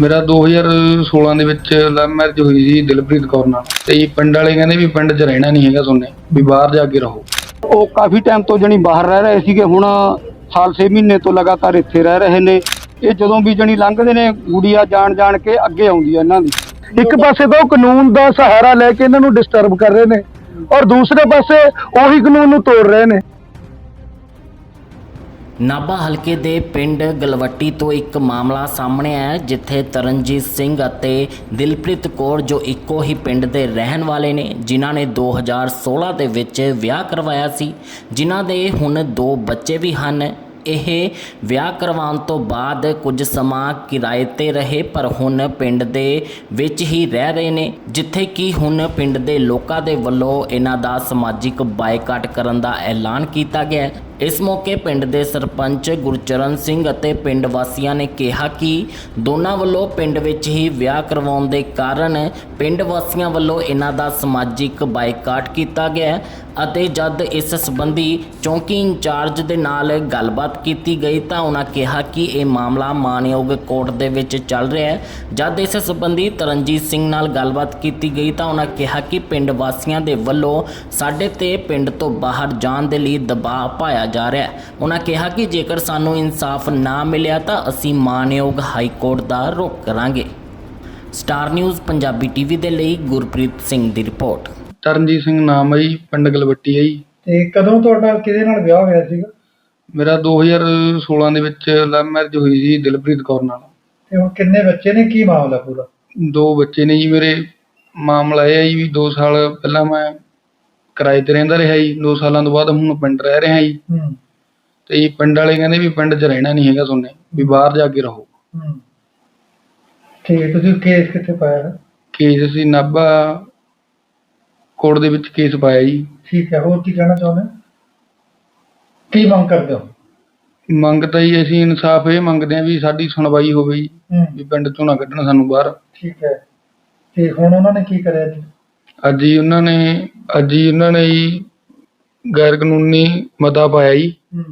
ਮੇਰਾ 2016 ਦੇ ਵਿੱਚ ਲਵ ਮੈਰਿਜ ਹੋਈ ਸੀ ਦਿਲਪ੍ਰੀਤ ਕੌਰ ਨਾਲ। ਤੇ ਪਿੰਡ ਵਾਲੇ ਕਹਿੰਦੇ ਵੀ ਪਿੰਡ 'ਚ ਰਹਿਣਾ ਨਹੀਂ ਹੈਗਾ ਤੁਹਾਨੂੰ, ਵੀ ਬਾਹਰ ਜਾ ਕੇ ਰਹੋ। ਉਹ ਕਾਫੀ ਟਾਈਮ ਤੋਂ ਜਣੀ ਬਾਹਰ ਰਹਿ ਰਹੇ ਸੀਗੇ, ਹੁਣ ਸਾਲ 6 ਮਹੀਨੇ ਤੋਂ ਲਗਾਤਾਰ ਇੱਥੇ ਰਹਿ ਰਹੇ ਨੇ। ਇਹ ਜਦੋਂ ਵੀ ਜਣੀ ਲੰਘਦੇ ਨੇ, ਗੁੜੀਆ ਜਾਣ ਜਾਣ ਕੇ ਅੱਗੇ ਆਉਂਦੀ ਹੈ ਇਹਨਾਂ ਦੀ। ਇੱਕ ਪਾਸੇ ਤਾਂ ਉਹ ਕਾਨੂੰਨ ਦਾ ਸਹਾਰਾ ਲੈ ਕੇ ਇਹਨਾਂ ਨੂੰ ਡਿਸਟਰਬ ਕਰ ਰਹੇ ਨੇ, ਔਰ ਦੂਸਰੇ ਪਾਸੇ ਉਹੀ ਕਾਨੂੰਨ ਨੂੰ ਤੋੜ ਰਹੇ ਨੇ। ਨਾਭਾ ਹਲਕੇ ਦੇ ਪਿੰਡ ਗਲਵੱਟੀ ਤੋਂ ਇੱਕ ਮਾਮਲਾ ਸਾਹਮਣੇ ਆਇਆ ਜਿੱਥੇ ਤਰਨਜੀਤ ਸਿੰਘ ਅਤੇ ਦਿਲਪ੍ਰੀਤ ਕੌਰ, ਜੋ ਇੱਕੋ ਹੀ ਪਿੰਡ ਦੇ ਰਹਿਣ ਵਾਲੇ ਨੇ, ਜਿਨ੍ਹਾਂ ਨੇ 2016 ਦੇ ਵਿੱਚ ਵਿਆਹ ਕਰਵਾਇਆ ਸੀ, ਜਿਨ੍ਹਾਂ ਦੇ ਹੁਣ ਦੋ ਬੱਚੇ ਵੀ ਹਨ। ਇਹ ਵਿਆਹ ਕਰਵਾਉਣ ਤੋਂ ਬਾਅਦ ਕੁਝ ਸਮਾਂ ਕਿਰਾਏ ਤੇ ਰਹੇ, ਪਰ ਹੁਣ ਪਿੰਡ ਦੇ ਵਿੱਚ ਹੀ ਰਹਿ ਰਹੇ ਨੇ, ਜਿੱਥੇ ਕਿ ਹੁਣ ਪਿੰਡ ਦੇ ਲੋਕਾਂ ਦੇ ਵੱਲੋਂ ਇਹਨਾਂ ਦਾ ਸਮਾਜਿਕ ਬਾਈਕਾਟ ਕਰਨ ਦਾ ਐਲਾਨ ਕੀਤਾ ਗਿਆ ਇਸ ਮੌਕੇ ਪਿੰਡ ਦੇ ਸਰਪੰਚ ਗੁਰਚਰਨ ਸਿੰਘ ਅਤੇ ਪਿੰਡ ਵਾਸੀਆਂ ਨੇ ਕਿਹਾ ਕਿ ਦੋਨਾਂ ਵੱਲੋਂ ਪਿੰਡ ਵਿੱਚ ਹੀ ਵਿਆਹ ਕਰਵਾਉਣ ਦੇ ਕਾਰਨ ਪਿੰਡ ਵਾਸੀਆਂ ਵੱਲੋਂ ਇਹਨਾਂ ਦਾ ਸਮਾਜਿਕ ਬਾਈਕਾਟ ਕੀਤਾ ਗਿਆ ਅਤੇ ਜਦ ਇਸ ਸੰਬੰਧੀ ਚੌਂਕੀ ਇੰਚਾਰਜ ਦੇ ਨਾਲ ਗੱਲਬਾਤ ਕੀਤੀ ਗਈ ਤਾਂ ਉਹਨਾਂ ਕਿਹਾ ਕਿ ਇਹ ਮਾਮਲਾ ਮਾਨਯੋਗ ਕੋਰਟ ਦੇ ਵਿੱਚ ਚੱਲ ਰਿਹਾ ਹੈ। ਜਦ ਇਸ ਸੰਬੰਧੀ ਤਰਨਜੀਤ ਸਿੰਘ ਨਾਲ ਗੱਲਬਾਤ ਕੀਤੀ ਗਈ ਤਾਂ ਉਹਨਾਂ ਕਿਹਾ ਕਿ ਪਿੰਡ ਵਾਸੀਆਂ ਦੇ ਵੱਲੋਂ ਸਾਡੇ ਤੇ ਪਿੰਡ ਤੋਂ ਬਾਹਰ ਜਾਣ ਦੇ ਲਈ ਦਬਾਅ ਪਾਇਆ ਜਾ ਰਿਹਾ ਹੈ। ਉਹਨਾਂ ਕਿਹਾ ਕਿ ਜੇਕਰ ਸਾਨੂੰ ਇਨਸਾਫ ਨਾ ਮਿਲਿਆ ਤਾਂ ਅਸੀਂ ਮਾਨਯੋਗ ਹਾਈ ਕੋਰਟ ਦਾ ਰੁਖ ਕਰਾਂਗੇ। ਸਟਾਰ ਨਿਊਜ਼ ਪੰਜਾਬੀ ਟੀਵੀ ਦੇ ਲਈ ਗੁਰਪ੍ਰੀਤ ਸਿੰਘ ਦੀ ਰਿਪੋਰਟ। ਤਰਨਜੀਤ ਸਿੰਘ ਨਾਮ ਹੈ ਜੀ ਪਿੰਡ ਗਲਵੱਟੀ ਹੈ ਜੀ। ਤੇ ਕਦੋਂ ਤੁਹਾਡਾ ਕਿਹਦੇ ਨਾਲ ਵਿਆਹ ਹੋਇਆ ਸੀਗਾ? ਮੇਰਾ 2016 ਦੇ ਵਿੱਚ ਲਵ ਮੈਰਿਜ ਹੋਈ ਸੀ ਦਿਲਪ੍ਰੀਤ ਕੌਰ ਨਾਲ। ਤੇ ਹੁਣ ਕਿੰਨੇ ਬੱਚੇ ਨੇ? ਕੀ ਮਾਮਲਾ ਪੂਰਾ? ਦੋ ਬੱਚੇ ਨੇ ਜੀ ਮੇਰੇ ਮਾਮਲਾ ਇਹ ਹੈ ਜੀ ਵੀ 2 ਸਾਲ ਪਹਿਲਾਂ ਮੈਂ ਕਿਰਾਏ ਤੇ ਰਹਿੰਦਾ ਰਿਹਾ ਜੀ। 2 ਸਾਲਾਂ ਤੋਂ ਬਾਅਦ ਹੁਣ ਪਿੰਡ ਰਹਿ ਰਿਹਾ ਜੀ। ਹੂੰ। ਤੇ ਜੀ ਪਿੰਡ ਵਾਲੇ ਕਹਿੰਦੇ ਵੀ ਪਿੰਡ 'ਚ ਰਹਿਣਾ ਨਹੀਂ ਹੈਗਾ ਤੁਹਾਨੂੰ ਵੀ ਬਾਹਰ ਜਾ ਕੇ ਰਹੋ। ਹੂੰ। ਠੀਕ ਹੈ ਤੁਸੀਂ ਕੇਸ ਕਿੱਥੇ ਪਾਇਆ? ਕੇਸ ਅਸੀਂ ਨਾਭਾ ਕੋਰਟ ਦੇ ਵਿੱਚ ਕੇਸ ਪਾਇਆ ਜੀ। ਠੀਕ ਹੈ ਹੋਰ ਕੀ ਕਹਿਣਾ ਚਾਹੁੰਦੇ ਹੋ? ਕੀ ਮੰਗ ਕਰਦੇ ਹੋ? ਮੰਗ ਤਾਂ ਜੀ ਅਸੀਂ ਇਨਸਾਫ ਇਹ ਮੰਗਦੇ ਹਾਂ ਵੀ ਸਾਡੀ ਸੁਣਵਾਈ ਹੋਵੇ ਜੀ ਹੂੰ। ਵੀ ਪਿੰਡ ਚੋਂ ਨਾ ਕੱਢਣ ਸਾਨੂੰ ਬਾਹਰ। ਠੀਕ ਹੈ। ਤੇ ਹੁਣ ਉਹਨਾਂ ਨੇ ਕੀ ਕਰਿਆ ਜੀ? ਅੱਜ ਹੀ ਉਹਨਾਂ ਨੇ ਅੱਜ ਹੀ ਉਹਨਾਂ ਨੇ ਜੀ ਗੈਰ ਕਾਨੂੰਨੀ ਮਤਾ ਪਾਇਆ ਜੀ। ਹੂੰ।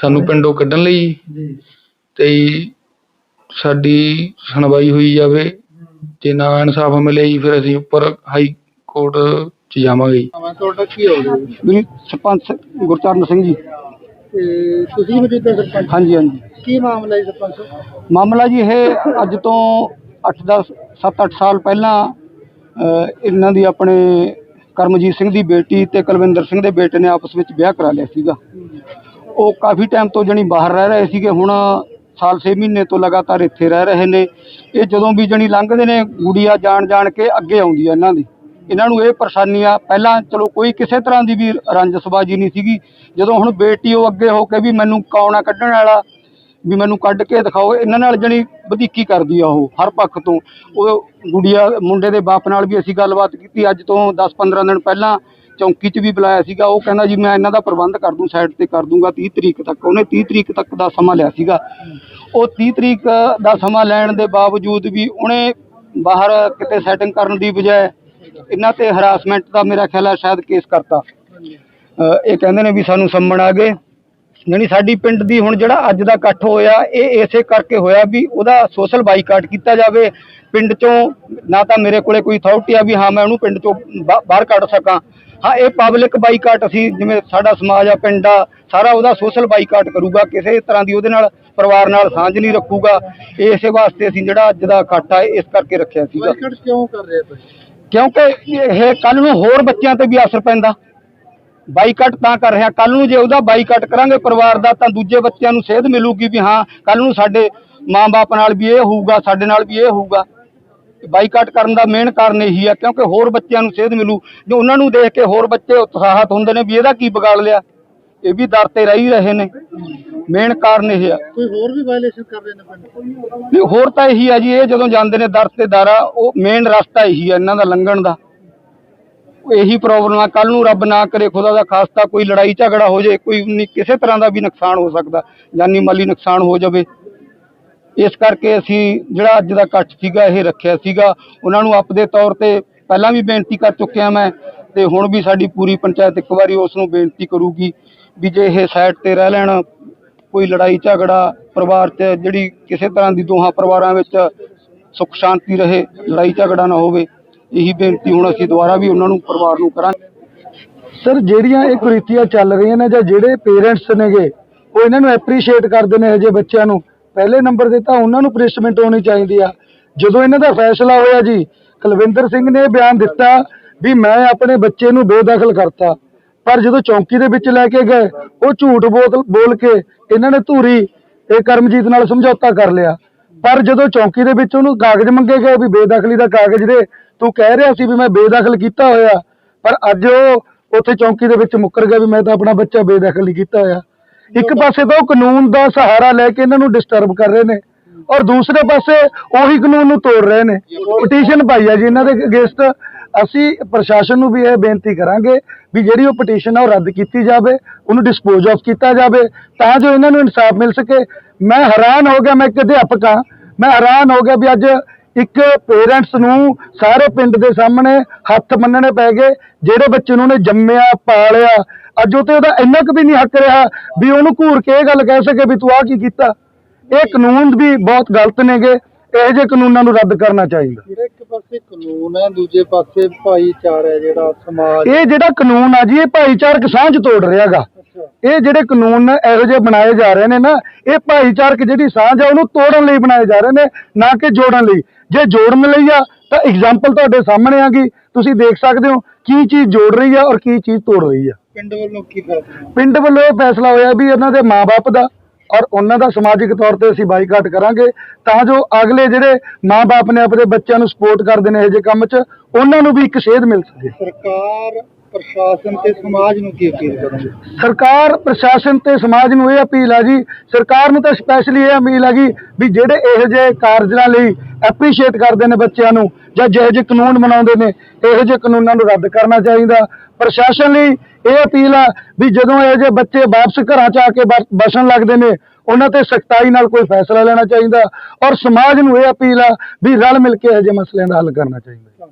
ਸਾਨੂੰ ਪਿੰਡੋਂ ਕੱਢਣ ਲਈ। ਜੀ। ਤੇ ਜੀ ਸਾਡੀ ਸੁਣਵਾਈ ਹੋਈ ਜਾਵੇ। ਹੂੰ। ਜੇ ਨਾ ਇਨਸਾਫ ਮਿਲੇ ਜੀ ਫਿਰ ਅਸੀਂ ਉੱਪਰ ਹਾਈ ਕੋਰਟ 'ਚ ਜਾਵਾਂਗੇ। ਜੀ ਮੈਂ ਤੁਹਾਡਾ ਕੀ ਹੋ ਗਿਆ? ਵੀ ਸਰਪੰਚ ਗੁਰਚਰਨ ਸਿੰਘ ਜੀ। ਤੇ ਤੁਸੀਂ ਮੌਜੂਦਾ ਸਰਪੰਚ? ਹਾਂਜੀ ਹਾਂਜੀ। ਕੀ ਮਾਮਲਾ ਹੈ ਸਰਪੰਚ? ਮਾਮਲਾ ਜੀ ਇਹ ਅੱਜ ਤੋਂ 8-10 7-8 ਸਾਲ ਪਹਿਲਾਂ ਅ, ਇਹਨਾਂ ਦੀ ਆਪਣੇ ਕਰਮਜੀਤ ਸਿੰਘ ਦੀ ਬੇਟੀ ਤੇ ਕੁਲਵਿੰਦਰ ਸਿੰਘ ਦੇ ਬੇਟੇ ਨੇ ਆਪਸ ਵਿੱਚ ਵਿਆਹ ਕਰਾ ਲਿਆ ਸੀਗਾ। ਉਹ ਕਾਫੀ ਟਾਈਮ ਤੋਂ ਜਣੀ ਬਾਹਰ ਰਹਿ ਰਹੇ ਸੀਗੇ ਹੁਣ ਸਾਲ 6 ਮਹੀਨੇ ਤੋਂ ਲਗਾਤਾਰ ਇੱਥੇ ਰਹਿ ਰਹੇ ਨੇ। ਇਹ ਜਦੋਂ ਵੀ ਜਣੀ ਲੰਘਦੇ ਨੇ ਗੁੜੀਆ ਜਾਣ ਜਾਣ ਕੇ ਅੱਗੇ ਆਉਂਦੀ ਹੈ ਇਹਨਾਂ ਦੀ। ਇਹਨਾਂ ਨੂੰ ਇਹ ਪਰੇਸ਼ਾਨੀਆਂ ਪਹਿਲਾਂ ਚਲੋ ਕੋਈ ਕਿਸੇ ਤਰ੍ਹਾਂ ਦੀ ਵੀ ਰੰਜਸਬਾਜੀ ਨਹੀਂ ਸੀਗੀ। ਜਦੋਂ ਹੁਣ ਬੇਟੀ ਉਹ ਅੱਗੇ ਹੋ ਕੇ ਵੀ ਮੈਨੂੰ ਕੌਣਾ ਕੱਢਣ ਵਾਲਾ, ਵੀ ਮੈਨੂੰ ਕੱਢ ਕੇ ਦਿਖਾਓ, ਇਹਨਾਂ ਨਾਲ ਜਣੀ ਵਧੀਕੀ ਕਰਦੀ ਆ ਉਹ, ਹਰ ਪੱਖ ਤੋਂ। ਉਹ ਗੁੜੀਆ, ਮੁੰਡੇ ਦੇ ਬਾਪ ਨਾਲ ਵੀ ਅਸੀਂ ਗੱਲਬਾਤ ਕੀਤੀ। ਅੱਜ ਤੋਂ 10-15 ਦਿਨ ਪਹਿਲਾਂ ਚੌਂਕੀ 'ਚ ਵੀ ਬੁਲਾਇਆ ਸੀਗਾ। ਉਹ ਕਹਿੰਦਾ ਜੀ, ਮੈਂ ਇਹਨਾਂ ਦਾ ਪ੍ਰਬੰਧ ਕਰ ਦੂੰ, ਸਾਈਡ ਤੇ ਕਰ ਦੂੰਗਾ 30 ਤਰੀਕ ਤੱਕ। ਉਹਨੇ 30 ਤਰੀਕ ਤੱਕ ਦਾ ਸਮਾਂ ਲਿਆ ਸੀਗਾ। ਉਹ 30 ਤਰੀਕ ਦਾ ਸਮਾਂ ਲੈਣ ਦੇ ਬਾਵਜੂਦ ਵੀ ਉਹਨੇ ਬਾਹਰ ਕਿਤੇ ਸੈਟਿੰਗ ਕਰਨ ਦੀ ਬਜਾਏ ਇਹਨਾਂ ਤੇ ਹਰਾਸਮੈਂਟ ਦਾ ਮੇਰਾ ਖਿਆਲ ਹੈ ਸ਼ਾਇਦ ਕੇਸ ਕਰਤਾ। ਇਹ ਕਹਿੰਦੇ ਨੇ ਵੀ ਸਾਨੂੰ ਸੰਮਣ ਆ ਗਏ। ਯਾਨੀ ਸਾਡੀ ਪਿੰਡ ਦੀ ਹੁਣ ਜਿਹੜਾ ਅੱਜ ਦਾ ਇਕੱਠ ਹੋਇਆ, ਇਹ ਇਸੇ ਕਰਕੇ ਹੋਇਆ ਵੀ ਉਹਦਾ ਸੋਸ਼ਲ ਬਾਈਕਾਟ ਕੀਤਾ ਜਾਵੇ। ਪਿੰਡ ਚੋਂ ਨਾ ਤਾਂ ਮੇਰੇ ਕੋਲੇ ਕੋਈ ਅਥਾਰਟੀ ਆ ਵੀ ਹਾਂ, ਮੈਂ ਉਹਨੂੰ ਪਿੰਡ ਚੋਂ ਬਾਹਰ ਕੱਢ ਸਕਾਂ। ਹਾਂ, ਇਹ ਪਬਲਿਕ ਬਾਈਕਾਟ ਅਸੀਂ, ਜਿਵੇਂ ਸਾਡਾ ਸਮਾਜ ਆ, ਪਿੰਡ ਆ, ਸਾਰਾ ਉਹਦਾ ਸੋਸ਼ਲ ਬਾਈਕਾਟ ਕਰੂਗਾ। ਕਿਸੇ ਤਰ੍ਹਾਂ ਦੀ ਉਹਦੇ ਨਾਲ, ਪਰਿਵਾਰ ਨਾਲ ਸਾਂਝ ਨਹੀਂ ਰੱਖੂਗਾ। ਇਸੇ ਵਾਸਤੇ ਅਸੀਂ ਜਿਹੜਾ ਅੱਜ ਦਾ ਇਕੱਠ ਆ ਇਸ ਕਰਕੇ ਰੱਖਿਆ ਸੀਗਾ। ਬਾਈਕਾਟ ਕਿਉਂ ਕਰ ਰਹੇ ਤੁਸੀਂ ਕਿਉਂਕਿ ਇਹ ਕੱਲ ਨੂੰ ਹੋਰ ਬੱਚਿਆਂ ਤੇ ਵੀ ਅਸਰ ਪੈਂਦਾ। ਬਾਈਕਾਟ ਤਾਂ ਕਰ ਰਿਹਾ। ਕੱਲ ਨੂੰ ਜੇ ਉਹਦਾ ਬਾਈਕਾਟ ਕਰਾਂਗੇ ਪਰਿਵਾਰ ਦਾ, ਤਾਂ ਦੂਜੇ ਬੱਚਿਆਂ ਨੂੰ ਸੇਧ ਮਿਲੂਗੀ ਵੀ ਹਾਂ ਕੱਲ ਨੂੰ ਸਾਡੇ ਮਾਂ-ਬਾਪ ਨਾਲ ਵੀ ਇਹ ਹੋਊਗਾ, ਸਾਡੇ ਨਾਲ ਵੀ ਇਹ ਹੋਊਗਾ। ਬਾਈਕਾਟ ਕਰਨ ਦਾ ਮੇਨ ਕਾਰਨ ਇਹੀ ਹੈ ਕਿਉਂਕਿ ਹੋਰ ਬੱਚਿਆਂ ਨੂੰ ਸੇਧ ਮਿਲੂ। ਜੋ ਉਹਨਾਂ ਨੂੰ ਦੇਖ ਕੇ ਹੋਰ ਬੱਚੇ ਉਤਸ਼ਾਹਤ ਹੁੰਦੇ ਨੇ ਵੀ ਇਹਦਾ ਕੀ ਵਿਗਾੜ ਲਿਆ। ਇਹ ਵੀ ਦਰ ਤੇ ਰਹਿ ਰਹੇ ਨੇ। ਮੇਨ ਕਾਰਨ ਇਹ ਆ। ਕੋਈ ਹੋਰ ਵੀ ਵਾਇਲੇਸ਼ਨ ਕਰ ਰਹੇ ਨੇ ਪਿੰਡ? ਨਹੀਂ ਹੋਰ ਤਾਂ ਇਹੀ ਆ ਜੀ ਇਹ ਜਦੋਂ ਜਾਂਦੇ ਨੇ ਦਰ ਤੇ ਦਾਰਾ ਉਹ ਮੇਨ ਰਸਤਾ ਇਹੀ ਆ ਇਹਨਾਂ ਦਾ ਲੰਘਣ ਦਾ। ਇਹੀ ਪ੍ਰੋਬਲਮ ਆ ਕੱਲ ਨੂੰ ਰੱਬ ਨਾ ਕਰੇ ਖੁਦਾ ਦਾ ਖਾਸਤਾ ਕੋਈ ਲੜਾਈ ਝਗੜਾ ਹੋ ਜਾਏ ਕੋਈ ਕਿਸੇ ਤਰ੍ਹਾਂ ਦਾ ਵੀ ਨੁਕਸਾਨ ਹੋ ਸਕਦਾ ਜਾਨੀ ਮਾਲੀ ਨੁਕਸਾਨ ਹੋ ਜਾਵੇ। ਇਸ ਕਰਕੇ ਅਸੀਂ ਜਿਹੜਾ ਅੱਜ ਦਾ ਇਕੱਠ ਸੀਗਾ ਇਹ ਰੱਖਿਆ ਸੀਗਾ। ਉਹਨਾਂ ਨੂੰ ਆਪਦੇ ਤੌਰ ਤੇ ਪਹਿਲਾਂ ਵੀ ਬੇਨਤੀ ਕਰ ਚੁੱਕਿਆ ਮੈਂ ਤੇ ਹੁਣ ਵੀ ਸਾਡੀ ਪੂਰੀ ਪੰਚਾਇਤ ਇੱਕ ਵਾਰੀ ਉਸ ਨੂੰ ਬੇਨਤੀ ਕਰੂਗੀ। ਵੀ ਜੇ ਇਹ ਸਾਈਡ ਤੇ ਰਹਿ ਲੈਣ, ਕੋਈ ਲੜਾਈ, ਝਗੜਾ, ਪਰਿਵਾਰ 'ਚ ਜਿਹੜੀ ਕਿਸੇ ਤਰ੍ਹਾਂ ਦੀ ਦੋਹਾਂ ਪਰਿਵਾਰਾਂ ਵਿੱਚ ਸੁੱਖ ਸ਼ਾਂਤੀ ਰਹੇ, ਲੜਾਈ, ਝਗੜਾ ਨਾ ਹੋਵੇ, ਇਹੀ ਬੇਨਤੀ ਹੁਣ ਅਸੀਂ ਦੁਬਾਰਾ ਵੀ ਉਹਨਾਂ ਨੂੰ ਪਰਿਵਾਰ ਨੂੰ ਕਰਾਂਗੇ। ਸਰ, ਜਿਹੜੀਆਂ ਇਹ ਕੁਰੀਤੀਆਂ ਚੱਲ ਰਹੀਆਂ ਨੇ ਜਾਂ ਜਿਹੜੇ ਪੇਰੈਂਟਸ ਨੇਗੇ, ਉਹ ਇਹਨਾਂ ਨੂੰ ਐਪਰੀਸ਼ੀਏਟ ਕਰਦੇ ਨੇ ਅਜੇ ਬੱਚਿਆਂ ਨੂੰ। ਪਹਿਲੇ ਨੰਬਰ ਤੇ ਤਾਂ ਉਹਨਾਂ ਨੂੰ ਪਨਿਸ਼ਮੈਂਟ ਹੋਣੀ ਚਾਹੀਦੀ ਆ। ਜਦੋਂ ਇਹਨਾਂ ਦਾ ਫੈਸਲਾ ਹੋਇਆ ਜੀ, ਕੁਲਵਿੰਦਰ ਸਿੰਘ ਨੇ ਬਿਆਨ ਦਿੱਤਾ ਵੀ ਮੈਂ ਆਪਣੇ ਬੱਚੇ ਨੂੰ ਬੇਦਖਲ ਕਰਤਾ। ਪਰ ਜਦੋਂ ਚੌਂਕੀ ਦੇ ਵਿੱਚ ਲੈ ਕੇ ਗਏ ਉਹ ਝੂਠ ਬੋਲ ਬੋਲ ਕੇ ਇਹਨਾਂ ਨੇ ਧੂਰੀ ਇਹ ਕਰਮਜੀਤ ਨਾਲ ਸਮਝੌਤਾ ਕਰ ਲਿਆ। ਪਰ ਜਦੋਂ ਚੌਂਕੀ ਦੇ ਵਿੱਚ ਉਹਨੂੰ ਕਾਗਜ਼ ਮੰਗੇ ਗਏ ਵੀ ਬੇਦਖਲੀ ਦਾ ਕਾਗਜ਼ ਦੇ ਤੂੰ ਕਹਿ ਰਿਹਾ ਸੀ ਵੀ ਮੈਂ ਬੇਦਖਲ ਕੀਤਾ ਹੋਇਆ। ਪਰ ਅੱਜ ਉਹ ਉੱਥੇ ਚੌਂਕੀ ਦੇ ਵਿੱਚ ਮੁੱਕਰ ਗਿਆ ਵੀ ਮੈਂ ਤਾਂ ਆਪਣਾ ਬੱਚਾ ਬੇਦਖਲ ਹੀ ਕੀਤਾ ਹੋਇਆ। ਇੱਕ ਪਾਸੇ ਤਾਂ ਉਹ ਕਾਨੂੰਨ ਦਾ ਸਹਾਰਾ ਲੈ ਕੇ ਇਹਨਾਂ ਨੂੰ ਡਿਸਟਰਬ ਕਰ ਰਹੇ ਨੇ ਔਰ ਦੂਸਰੇ ਪਾਸੇ ਉਹੀ ਕਾਨੂੰਨ ਨੂੰ ਤੋੜ ਰਹੇ ਨੇ। ਪਟੀਸ਼ਨ ਪਾਈ ਆ ਜੀ ਇਹਨਾਂ ਦੇ ਅਗੇਂਸਟ ਅਸੀਂ ਪ੍ਰਸ਼ਾਸਨ ਨੂੰ ਵੀ ਇਹ ਬੇਨਤੀ ਕਰਾਂਗੇ ਵੀ ਜਿਹੜੀ ਉਹ ਪਟੀਸ਼ਨ ਆ ਉਹ ਰੱਦ ਕੀਤੀ ਜਾਵੇ, ਉਹਨੂੰ ਡਿਸਪੋਜ਼ ਆਫ ਕੀਤਾ ਜਾਵੇ, ਤਾਂ ਜੋ ਇਹਨਾਂ ਨੂੰ ਇਨਸਾਫ ਮਿਲ ਸਕੇ। ਮੈਂ ਹੈਰਾਨ ਹੋ ਗਿਆ, ਮੈਂ ਇੱਕ ਅਧਿਆਪਕ ਹਾਂ, ਮੈਂ ਹੈਰਾਨ ਹੋ ਗਿਆ ਵੀ ਅੱਜ ਇੱਕ ਪੇਰੈਂਟਸ ਨੂੰ ਸਾਰੇ ਪਿੰਡ ਦੇ ਸਾਹਮਣੇ ਹੱਥ ਮੰਨਣੇ ਪੈ ਗਏ, ਜਿਹੜੇ ਬੱਚੇ ਨੂੰ ਉਹਨੇ ਜੰਮਿਆ, ਪਾਲਿਆ, ਅੱਜ ਉਹ ਤੇ ਉਹਦਾ ਇੰਨਾ ਕੁ ਵੀ ਨਹੀਂ ਹੱਕ ਰਿਹਾ ਵੀ ਉਹਨੂੰ ਘੂਰ ਕੇ ਇਹ ਗੱਲ ਕਹਿ ਸਕੇ ਵੀ ਤੂੰ ਆਹ ਕੀ ਕੀਤਾ। ਇਹ ਕਾਨੂੰਨ ਵੀ ਬਹੁਤ ਗਲਤ ਨੇਗੇ। ਇਹੋ ਜਿਹੇ ਕਾਨੂੰਨਾਂ ਨੂੰ ਰੱਦ ਕਰਨਾ ਚਾਹੀਦਾ? ਜਿਹੜਾ ਇੱਕ ਪਾਸੇ ਕਾਨੂੰਨ ਹੈ ਦੂਜੇ ਪਾਸੇ ਭਾਈਚਾਰਾ ਹੈ ਜਿਹੜਾ ਸਮਾਜ। ਇਹ ਜਿਹੜਾ ਕਾਨੂੰਨ ਆ ਜੀ ਇਹ ਭਾਈਚਾਰਕ ਸਾਂਝ ਤੋੜ ਰਿਹਾਗਾ। ਇਹ ਜਿਹੜੇ ਕਾਨੂੰਨ ਨੇ ਇਹੋ ਜਿਹੇ ਬਣਾਏ ਜਾ ਰਹੇ ਨੇ ਨਾ ਇਹ ਭਾਈਚਾਰਕ ਜਿਹੜੀ ਸਾਂਝ ਆ ਉਹਨੂੰ ਤੋੜਨ ਲਈ ਬਣਾਏ ਜਾ ਰਹੇ ਨੇ ਨਾ ਕਿ ਜੋੜਨ ਲਈ। ਜੇ ਜੋੜਨ ਲਈ ਆ ਤਾਂ ਐਗਜ਼ਾਮਪਲ ਤੁਹਾਡੇ ਸਾਹਮਣੇ ਆ ਗਈ। ਤੁਸੀਂ ਦੇਖ ਸਕਦੇ ਹੋ ਕੀ ਚੀਜ਼ ਜੋੜ ਰਹੀ ਆ ਔਰ ਕੀ ਚੀਜ਼ ਤੋੜ ਰਹੀ ਆ। ਪਿੰਡ ਵੱਲੋਂ ਕੀ ਫੈਸਲਾ? ਪਿੰਡ ਵੱਲੋਂ ਇਹ ਫੈਸਲਾ ਹੋਇਆ ਵੀ ਇਹਨਾਂ ਦੇ ਮਾਪੇ ਦਾ ਔਰ ਉਹਨਾਂ ਦਾ ਸਮਾਜਿਕ ਤੌਰ ਤੇ ਅਸੀਂ ਬਾਈਕਾਟ ਕਰਾਂਗੇ ਤਾਂ ਜੋ ਅਗਲੇ ਜਿਹੜੇ ਮਾਪੇ ਨੇ ਆਪਣੇ ਬੱਚਿਆਂ ਨੂੰ ਸਪੋਰਟ ਕਰਦੇ ਨੇ ਇਹੋ ਜਿਹੇ ਕੰਮ 'ਚ ਉਹਨਾਂ ਨੂੰ ਵੀ ਇੱਕ ਸੇਧ ਮਿਲ ਸਕੇ। ਸਰਕਾਰ ਪ੍ਰਸ਼ਾਸਨ ਤੇ ਸਮਾਜ ਨੂੰ ਕੀ ਅਪੀਲ ਕਰੋਗੇ? ਸਰਕਾਰ ਪ੍ਰਸ਼ਾਸਨ ਤੇ ਸਮਾਜ ਨੂੰ ਇਹ ਅਪੀਲ ਆ ਜੀ ਸਰਕਾਰ ਨੂੰ ਤਾਂ ਸਪੈਸ਼ਲੀ ਇਹ ਅਪੀਲ ਹੈਗੀ ਵੀ ਜਿਹੜੇ ਇਹੋ ਜਿਹੇ ਕਾਰਜਾਂ ਲਈ ਐਪਰੀਸ਼ੀਏਟ ਕਰਦੇ ਨੇ ਬੱਚਿਆਂ ਨੂੰ ਜਾਂ ਜਿਹੋ ਜਿਹੇ ਕਾਨੂੰਨ ਬਣਾਉਂਦੇ ਨੇ ਇਹੋ ਜਿਹੇ ਕਾਨੂੰਨਾਂ ਨੂੰ ਰੱਦ ਕਰਨਾ ਚਾਹੀਦਾ। ਪ੍ਰਸ਼ਾਸਨ ਲਈ ਇਹ ਅਪੀਲ ਆ ਵੀ ਜਦੋਂ ਇਹੋ ਜਿਹੇ ਬੱਚੇ ਵਾਪਸ ਘਰਾਂ ਚ ਆ ਕੇ ਬਸਣ ਲੱਗਦੇ ਨੇ ਉਹਨਾਂ ਤੇ ਸਖਤਾਈ ਨਾਲ ਕੋਈ ਫੈਸਲਾ ਲੈਣਾ ਚਾਹੀਦਾ। ਔਰ ਸਮਾਜ ਨੂੰ ਇਹ ਅਪੀਲ ਆ ਵੀ ਰਲ ਮਿਲ ਕੇ ਇਹੋ ਜਿਹੇ ਮਸਲਿਆਂ ਦਾ ਹੱਲ ਕਰਨਾ ਚਾਹੀਦਾ।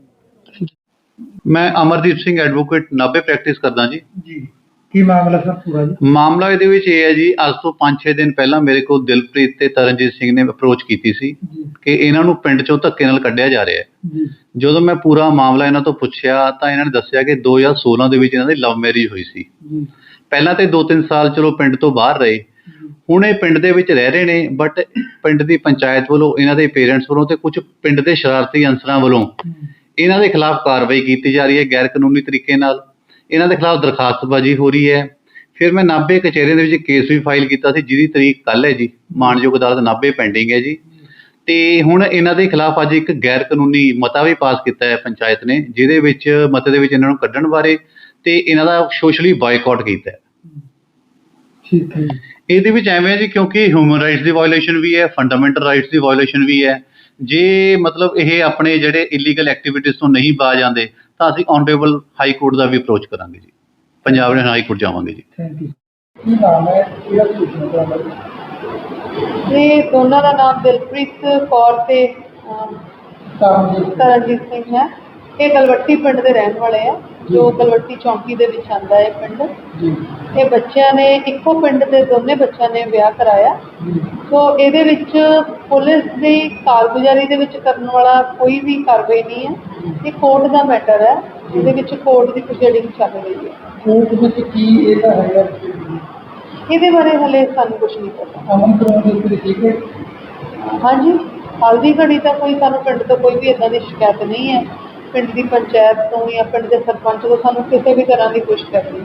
ਮੈਂ ਅਮਰਦੀਪ ਸਿੰਘ ਐਡਵੋਕੇਟ ਨਾਭੇ ਪ੍ਰੈਕਟਿਸ ਕਰਦਾ ਜੀ। ਜੀ। ਕੀ ਮਾਮਲਾ ਸਰ ਪੂਰਾ ਜੀ? ਮਾਮਲਾ ਇਹਦੇ ਵਿੱਚ ਇਹ ਹੈ ਜੀ ਅੱਜ ਤੋਂ 5-6 ਦਿਨ ਪਹਿਲਾਂ ਮੇਰੇ ਕੋਲ ਦਿਲਪ੍ਰੀਤ ਤੇ ਤਰਨਜੀਤ ਸਿੰਘ ਨੇ ਅਪਰੋਚ ਕੀਤੀ ਸੀ ਕਿ ਇਹਨਾਂ ਨੂੰ ਪਿੰਡ ਚੋਂ ਧੱਕੇ ਨਾਲ ਕੱਢਿਆ ਜਾ ਰਿਹਾ ਹੈ। ਜਦੋਂ ਮੈਂ ਪੂਰਾ ਮਾਮਲਾ ਇਹਨਾਂ ਤੋਂ ਪੁੱਛਿਆ ਤਾਂ ਇਹਨਾਂ ਨੇ ਦੱਸਿਆ ਕਿ 2016 ਦੇ ਵਿੱਚ ਇਹਨਾਂ ਦੀ ਲਵ ਮੈਰਿਜ ਹੋਈ ਸੀ। ਪਹਿਲਾਂ ਤੇ 2-3 ਸਾਲ ਚਲੋ ਪਿੰਡ ਤੋਂ ਬਾਹਰ ਰਹੇ। ਹੁਣ ਇਹ ਪਿੰਡ ਦੇ ਵਿੱਚ ਰਹਿ ਰਹੇ ਨੇ ਬਟ ਪਿੰਡ ਦੀ ਪੰਚਾਇਤ ਵੱਲੋਂ ਇਹਨਾਂ ਦੇ ਪੇਰੈਂਟਸ ਵੱਲੋਂ ਤੇ ਕੁਝ ਪਿੰਡ ਦੇ ਸ਼ਰਾਰਤੀ ਅਨਸਰਾਂ ਵੱਲੋਂ ਇਹਨਾਂ ਦੇ ਖਿਲਾਫ ਕਾਰਵਾਈ ਕੀਤੀ ਜਾ ਰਹੀ ਹੈ ਗੈਰ ਕਾਨੂੰਨੀ ਤਰੀਕੇ ਨਾਲ। ਇਹਨਾਂ ਦੇ ਖਿਲਾਫ ਦਰਖਾਸਤਬਾਜ਼ੀ ਹੋ ਰਹੀ ਹੈ। ਫਿਰ ਮੈਂ ਨਾਭੇ ਕਚਹਿਰੀ ਦੇ ਵਿੱਚ ਕੇਸ ਵੀ ਫਾਈਲ ਕੀਤਾ ਸੀ ਜਿਹਦੀ ਤਰੀਕ ਕੱਲ ਹੈ ਜੀ। ਮਾਨਯੋਗ ਅਦਾਲਤ ਨਾਭੇ ਪੈਂਡਿੰਗ ਹੈ ਜੀ। ਤੇ ਹੁਣ ਇਹਨਾਂ ਦੇ ਖਿਲਾਫ ਅੱਜ ਇੱਕ ਗੈਰ ਕਾਨੂੰਨੀ ਮਤਾ ਵੀ ਪਾਸ ਕੀਤਾ ਹੈ ਪੰਚਾਇਤ ਨੇ ਜਿਹਦੇ ਵਿੱਚ ਮਤੇ ਦੇ ਵਿੱਚ ਇਹਨਾਂ ਨੂੰ ਕੱਢਣ ਬਾਰੇ ਤੇ ਇਹਨਾਂ ਦਾ ਸੋਸ਼ਲੀ ਬਾਈਕਾਟ ਕੀਤਾ ਹੈ। ਠੀਕ ਹੈ ਇਹਦੇ ਵਿੱਚ ਐਵੇਂ ਹੈ ਜੀ ਕਿਉਂਕਿ ਹਿਊਮਨ ਰਾਈਟਸ ਦੀ ਵਾਇਓਲੇਸ਼ਨ ਵੀ ਹੈ ਫੰਡਾਮੈਂਟਲ ਰਾਈਟਸ ਦੀ ਵਾਇਓਲੇਸ਼ਨ ਵੀ ਹੈ। ਜੇ ਮਤਲਬ ਇਹ ਆਪਣੇ ਜਿਹੜੇ ਇਲੀਗਲ ਐਕਟੀਵਿਟੀਜ਼ ਤੋਂ ਨਹੀਂ ਬਾਜ ਆਉਂਦੇ ਤਾਂ ਅਸੀਂ ਆਨਰੇਬਲ ਹਾਈ ਕੋਰਟ ਦਾ ਵੀ ਅਪਰੋਚ ਕਰਾਂਗੇ ਜੀ। ਪੰਜਾਬ ਦੇ ਹਾਈ ਕੋਰਟ ਜਾਵਾਂਗੇ ਜੀ। ਥੈਂਕ ਯੂ ਕੀ ਨਾਮ ਹੈ? ਕਿਹੜਾ ਸੂਚਨਾ ਤੁਹਾਡਾ? ਇਹ ਦੋਨਾਂ ਦਾ ਨਾਮ ਦਿਲਪ੍ਰੀਤ ਕੌਰ ਤੇ ਤਰਨਜੀਤ ਸਿੰਘ ਹੈ। ਇਹ ਗਲਵੱਟੀ ਪਿੰਡ ਦੇ ਰਹਿਣ ਵਾਲੇ ਆ ਜੋ ਗਲਵੱਟੀ ਚੌਂਕੀ ਦੇ ਵਿੱਚ ਆਂਦਾ ਹੈ ਪਿੰਡ। ਜੀ। ਇਹ ਬੱਚਿਆਂ ਨੇ ਇੱਕੋ ਪਿੰਡ ਦੇ ਦੋਨੇ ਬੱਚਿਆਂ ਨੇ ਵਿਆਹ ਕਰਾਇਆ। ਸੋ ਇਹਦੇ ਵਿੱਚ ਪੁਲਿਸ ਦੀ ਕਾਰਗੁਜ਼ਾਰੀ ਦੇ ਵਿੱਚ ਕਰਨ ਵਾਲਾ ਕੋਈ ਵੀ ਕਾਰਵਾਈ ਨਹੀਂ ਹੈ। ਇਹ ਕੋਰਟ ਦਾ ਮੈਟਰ ਹੈ। ਇਹਦੇ ਵਿੱਚ ਕੋਰਟ ਦੀ ਪ੍ਰੋਸੀਡਿੰਗ ਚੱਲ ਰਹੀ ਹੈ। ਕੋਰਟ ਵਿੱਚ ਕੀ ਇਹਦਾ ਹੈਗਾ ਇਹਦੇ ਬਾਰੇ ਹਲੇ ਸਾਨੂੰ ਕੁਝ ਨਹੀਂ ਪਤਾ। ਅਮਨ ਕਰਾਉਣ ਦੇ ਉੱਤੇ ਠੀਕ ਹੈ? ਹਾਂਜੀ। ਹਾਲ ਦੀ ਘੜੀ ਤਾਂ ਕੋਈ ਸਾਨੂੰ ਪਿੰਡ ਤੋਂ ਕੋਈ ਵੀ ਇਦਾਂ ਦੀ ਸ਼ਿਕਾਇਤ ਨਹੀਂ ਹੈ। ਪਿੰਡ ਦੀ ਪੰਚਾਇਤ ਤੋਂ ਜਾਂ ਪਿੰਡ ਦੇ ਸਰਪੰਚ ਤੋਂ ਸਾਨੂੰ ਕਿਸੇ ਵੀ ਤਰ੍ਹਾਂ ਦੀ ਕੋਈ ਨਹੀਂ